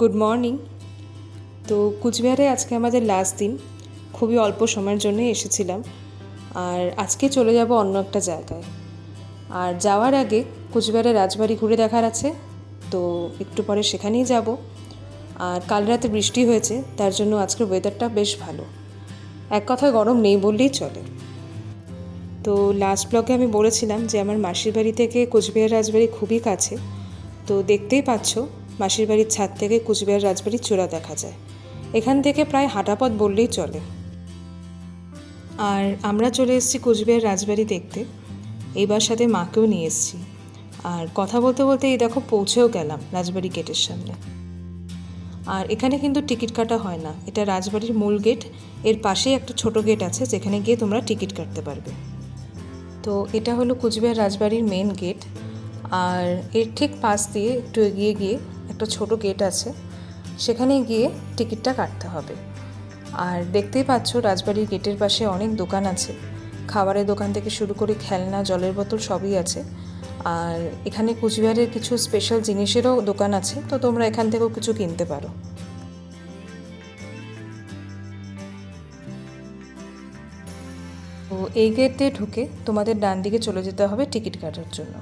Good morning তো কুচবিহারে আজকে আমাদের লাস্ট দিন। খুবই অল্প সময়ের জন্যই এসেছিলাম। আর আজকে চলে যাব অন্য একটা জায়গায়। আর যাওয়ার আগে কুচবিহারে রাজবাড়ি ঘুরে দেখার আছে। তো একটু পরে সেখানেই যাব। আর কাল রাতে বৃষ্টি হয়েছে, তার জন্য আজকের ওয়েদারটা বেশ ভালো। এক কথায় গরম নেই বললেই চলে। তো লাস্ট ব্লগে আমি বলেছিলাম যে আমার মাসির বাড়ি থেকে কোচবিহার রাজবাড়ি খুবই কাছে। তো দেখতেই পাচ্ছ মাসির বাড়ির ছাদ থেকে কুচবিহার রাজবাড়ির চূড়া দেখা যায়। এখান থেকে প্রায় হাঁটাপথ বললেই চলে। আর আমরা চলে এসেছি কুচবিহার রাজবাড়ি দেখতে। এইবার সাথে মাকেও নিয়ে এসেছি। আর কথা বলতে বলতে এই দেখো পৌঁছেও গেলাম রাজবাড়ি গেটের সামনে। আর এখানে কিন্তু টিকিট কাটা হয় না। এটা রাজবাড়ির মূল গেট। এর পাশেই একটা ছোট গেট আছে, যেখানে গিয়ে তোমরা টিকিট কাটতে পারবে। তো এটা হলো কুচবিহার রাজবাড়ির মেন গেট আর এর ঠিক পাশ দিয়ে একটু এগিয়ে গিয়ে একটা ছোট গেট আছে, সেখানে গিয়ে টিকিটটা কাটতে হবে। আর দেখতেই পাচ্ছ রাজবাড়ির গেটের পাশে অনেক দোকান আছে। খাবারের দোকান থেকে শুরু করে খেলনা, জলের বোতল সবই আছে। আর এখানে কুচবিহারের কিছু স্পেশাল জিনিসেরও দোকান আছে, তো তোমরা এখান থেকেও কিছু কিনতে পারো। তো এই গেট ঢুকে তোমাদের ডান দিকে চলে যেতে হবে টিকিট কাটার জন্য।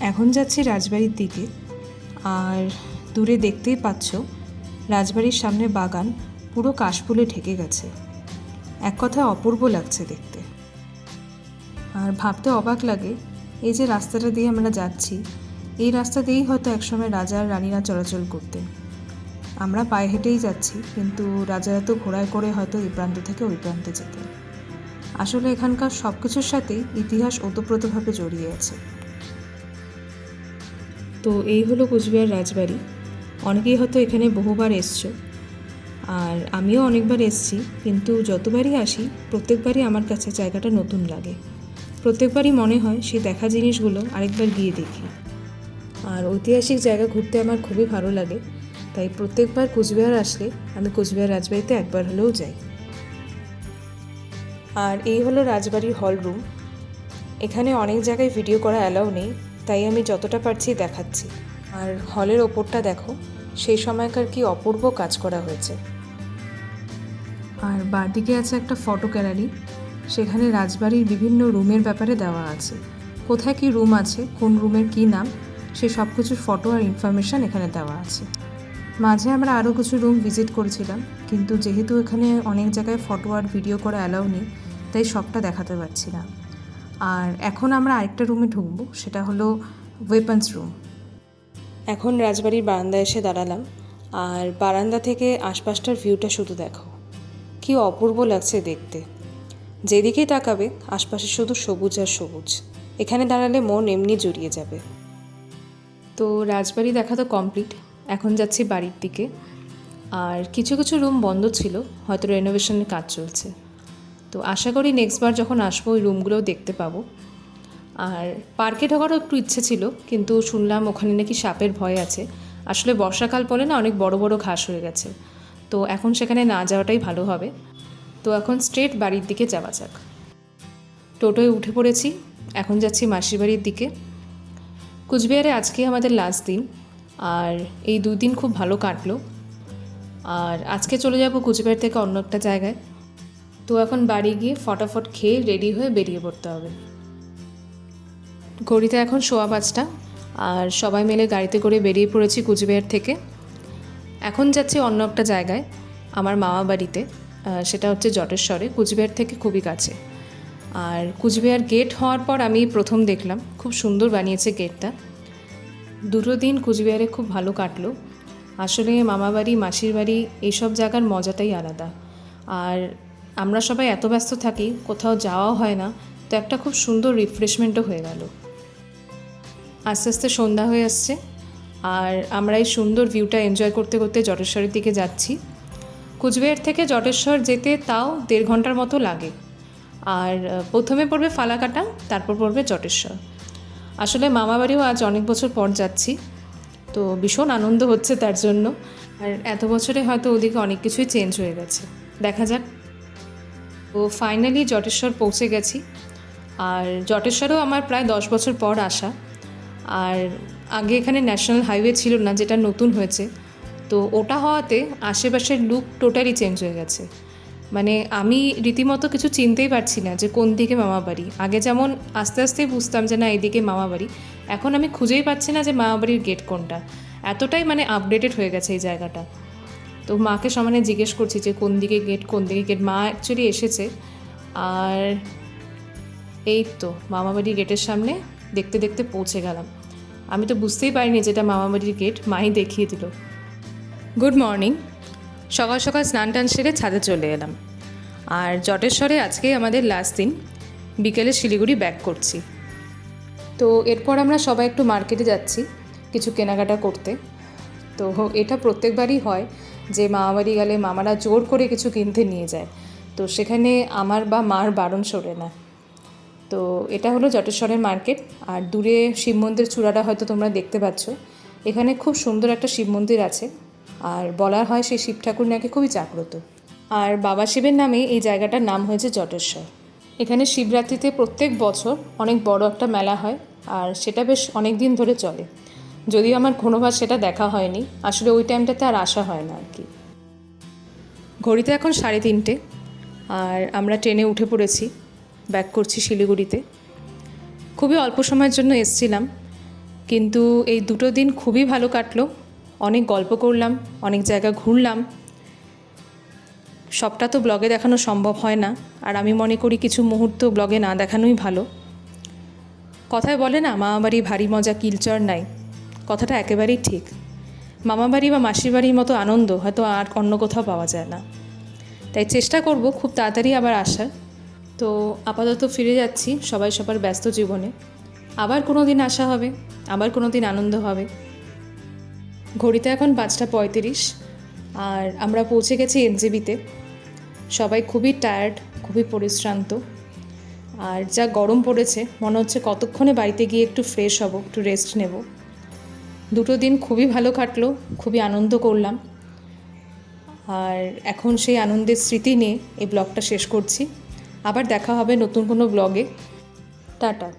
এখন যাচ্ছি রাজবাড়ির দিকে। আর দূরে দেখতেই পাচ্ছ, রাজবাড়ির সামনে বাগান পুরো কাশফুলে ঢেকে গেছে। এক কথায় অপূর্ব লাগছে দেখতে। আর ভাবতে অবাক লাগে, এই যে রাস্তাটা দিয়ে আমরা যাচ্ছি, এই রাস্তা দিয়েই হয়তো একসময় রাজা আর রানীরা চলাচল করতেন। আমরা পায়ে হেঁটেই যাচ্ছি, কিন্তু রাজারা তো ঘোড়ায় করে হয়তো এই প্রান্ত থেকে ওই প্রান্তে যেতেন। আসলে এখানকার সব কিছুর সাথেই ইতিহাস ওতপ্রোতভাবে জড়িয়ে আছে। তো এই হলো কুচবিহার রাজবাড়ি। অনেকেই হয়তো এখানে বহুবার এসছো। আর আমিও অনেকবার এসছি, কিন্তু যতবারই আসি, প্রত্যেকবারই আমার কাছে জায়গাটা নতুন লাগে। প্রত্যেকবারই মনে হয় সেই দেখা জিনিসগুলো আরেকবার গিয়ে দেখি। আর ঐতিহাসিক জায়গা ঘুরতে আমার খুবই ভালো লাগে, তাই প্রত্যেকবার কোচবিহার আসলে আমি কুচবিহার রাজবাড়িতে একবার হলেও যাই। আর এই হলো রাজবাড়ির হল রুম। এখানে অনেক জায়গায় ভিডিও করা অ্যালাউ নেই তাই আমি যতটা পারছি দেখাচ্ছি। আর হলের ওপরটা দেখো, সেই সময়কার কি অপূর্ব কাজ করা হয়েছে। আর বাঁদিকে আছে একটা ফটো গ্যালারি, সেখানে রাজবাড়ির বিভিন্ন রুমের ব্যাপারে দেওয়া আছে। কোথায় কি রুম আছে, কোন রুমের কি নাম, সে সব কিছুর ফটো আর ইনফরমেশান এখানে দেওয়া আছে। মাঝে আমরা আরও কিছু রুম ভিজিট করেছিলাম, কিন্তু যেহেতু এখানে অনেক জায়গায় ফটো আর ভিডিও করা অ্যালাউ নেই, তাই সবটা দেখাতে পারছি না। আর এখন আমরা আরেকটা রুমে ঢুকবো, সেটা হলো ওয়েপন্স রুম এখন রাজবাড়ির বারান্দায় এসে দাঁড়ালাম, আর বারান্দা থেকে আশপাশটার ভিউটা শুধু দেখো। কি অপূর্ব লাগছে দেখতে। যেদিকেই তাকাবে, আশপাশে শুধু সবুজ আর সবুজ। এখানে দাঁড়ালে মন এমনি জড়িয়ে যাবে। তো রাজবাড়ি দেখা তো কমপ্লিট এখন যাচ্ছি বাড়ির দিকে। আর কিছু কিছু রুম বন্ধ ছিল, হয়তো রেনোভেশনের কাজ চলছে। তো আশা করি নেক্সট বার যখন আসব ওই রুমগুলোও দেখতে পাবো। আর পার্কে ঢোকারও একটু ইচ্ছে ছিল, কিন্তু শুনলাম ওখানে নাকি সাপের ভয় আছে। আসলে বর্ষাকাল পরে না অনেক বড় বড় ঘাস হয়ে গেছে। তো এখন সেখানে না যাওয়াটাই ভালো হবে। তো এখন স্ট্রেট বাড়ির দিকে যাওয়া যাক। টোটোয় উঠে পড়েছি, এখন যাচ্ছি মাসির বাড়ির দিকে। কুচবিহারে আজকে আমাদের লাস্ট দিন, আর এই দুই দিন খুব ভালো কাটলো। আর আজকে চলে যাব কুচবিহার থেকে অন্য একটা জায়গায়। তো এখন বাড়ি গিয়ে ফটাফট খেয়ে রেডি হয়ে বেরিয়ে পড়তে হবে। ঘড়িতে এখন সোয়া পাঁচটা, আর সবাই মিলে গাড়িতে করে বেরিয়ে পড়েছি কুচবিহার থেকে। এখন যাচ্ছি অন্য একটা জায়গায়, আমার মামা বাড়িতে সেটা হচ্ছে জটেশ্বরে, কুচবিহার থেকে খুবই কাছে। আর কুচবিহার গেট হওয়ার পর আমি প্রথম দেখলাম, খুব সুন্দর বানিয়েছে গেটটা দুটো দিন কুচবিহারে খুব ভালো কাটলো। আসলে মামাবাড়ি, মাসির বাড়ি, এইসব জায়গার মজাটাই আলাদা। আর আমরা সবাই এত ব্যস্ত থাকি, কোথাও যাওয়াও হয় না, তো একটা খুব সুন্দর রিফ্রেশমেন্টও হয়ে গেল। আস্তে আস্তে সন্ধ্যা হয়ে আসছে, আর আমরা এই সুন্দর ভিউটা এনজয় করতে করতে জটেশ্বরের দিকে যাচ্ছি। কুচবিহার থেকে জটেশ্বর যেতে তাও দেড় ঘণ্টার মতো লাগে। আর প্রথমে পড়বে ফালাকাটা, তারপর পড়বে জটেশ্বর। আসলে মামা বাড়িও আজ অনেক বছর পর যাচ্ছি, তো ভীষণ আনন্দ হচ্ছে তার জন্য। আর এত বছরে হয়তো ওদিকে অনেক কিছুই চেঞ্জ হয়ে গেছে। দেখা যাক। তো ফাইনালি জটেশ্বর পৌঁছে গেছি। আর জটেশ্বরেও আমার প্রায় দশ বছর পর আসা। আর আগে এখানে ন্যাশনাল হাইওয়ে ছিল না, যেটা নতুন হয়েছে। তো ওটা হওয়াতে আশেপাশের লুক টোটালি চেঞ্জ হয়ে গেছে। মানে আমি রীতিমতো কিছু চিনতেই পারছি না যে কোন দিকে মামা বাড়ি। আগে যেমন আস্তে আস্তেই বুঝতাম যে না, এইদিকে মামা বাড়ি। এখন আমি খুঁজেই পাচ্ছি না যে মামা বাড়ির গেট কোনটা। এতটাই মানে আপডেটেড হয়ে গেছে এই জায়গাটা। তো মাকে সমানে জিজ্ঞেস করছি যে কোন দিকে গেট কোন দিকে গেট মা অ্যাকচুয়ালি এসেছে। আর এই তো মামাবাড়ির গেটের সামনে দেখতে দেখতে পৌঁছে গেলাম। আমি তো বুঝতেই পারিনি যেটা মামাবাড়ির গেট মাই দেখিয়ে দিল। গুড মর্নিং সকাল সকাল স্নান টান সেরে ছাদে চলে এলাম। আর জটেশ্বরে আজকে আমাদের লাস্ট দিন। বিকেলে শিলিগুড়ি ব্যাক করছি। তো এরপর আমরা সবাই একটু মার্কেটে যাচ্ছি কিছু কেনাকাটা করতে। তো এটা প্রত্যেকবারই হয়। যে মামাবাড়ি গেলে মামারা জোর করে কিছু কিনতে নিয়ে যায়। তো সেখানে আমার বা মার বারণ সরে না। তো এটা হলো জটেশ্বরের মার্কেট। আর দূরে শিব মন্দির চূড়াটা হয়তো তোমরা দেখতে পাচ্ছ। এখানে খুব সুন্দর একটা শিব মন্দির আছে। আর বলা হয় সেই শিব ঠাকুর নাকি খুবই জাগ্রত। আর বাবা শিবের নামে এই জায়গাটার নাম হয়েছে জটেশ্বর। এখানে শিবরাত্রিতে প্রত্যেক বছর অনেক বড় একটা মেলা হয়। আর সেটা বেশ অনেক দিন ধরে চলে। যদিও আমার কোনোবার সেটা দেখা হয়নি, আসলে ওই টাইমটাতে আর আসা হয় না আর কি। ঘড়িতে এখন সাড়ে তিনটে, আর আমরা ট্রেনে উঠে পড়েছি, ব্যাক করছি শিলিগুড়িতে। খুবই অল্প সময়ের জন্য এসছিলাম, কিন্তু এই দুটো দিন খুবই ভালো কাটলো। অনেক গল্প করলাম, অনেক জায়গা ঘুরলাম। সবটা তো ব্লগে দেখানো সম্ভব হয় না, আর আমি মনে করি কিছু মুহূর্ত ব্লগে না দেখানোই ভালো। কথায় বলে না মামাবাড়ি ভারী মজা, কিলচর নাই। কথাটা একেবারেই ঠিক। মামাবাড়ি বা মাসির বাড়ির মতো আনন্দ, হয়তো আর অন্য কোথাও পাওয়া যায় না। তাই চেষ্টা করব খুব তাড়াতাড়ি আবার আসার। তো আপাতত ফিরে যাচ্ছি সবাই সবার ব্যস্ত জীবনে। আবার কোনো দিন আসা হবে, আবার কোনো দিন আনন্দ হবে। ঘড়িতে এখন পাঁচটা পঁয়ত্রিশ, আর আমরা পৌঁছে গেছি এনজেবিতে। সবাই খুবই টায়ার্ড খুবই পরিশ্রান্ত। আর যা গরম পড়েছে, মনে হচ্ছে কতক্ষণে বাড়িতে গিয়ে একটু ফ্রেশ হব, একটু রেস্ট নেব। দুটো দিন খুবই ভালো কাটলো, খুবই আনন্দ করলাম। আর এখন সেই আনন্দের স্মৃতি নিয়ে এই ব্লগটা শেষ করছি। আবার দেখা হবে নতুন কোনো ব্লগে। টাটা।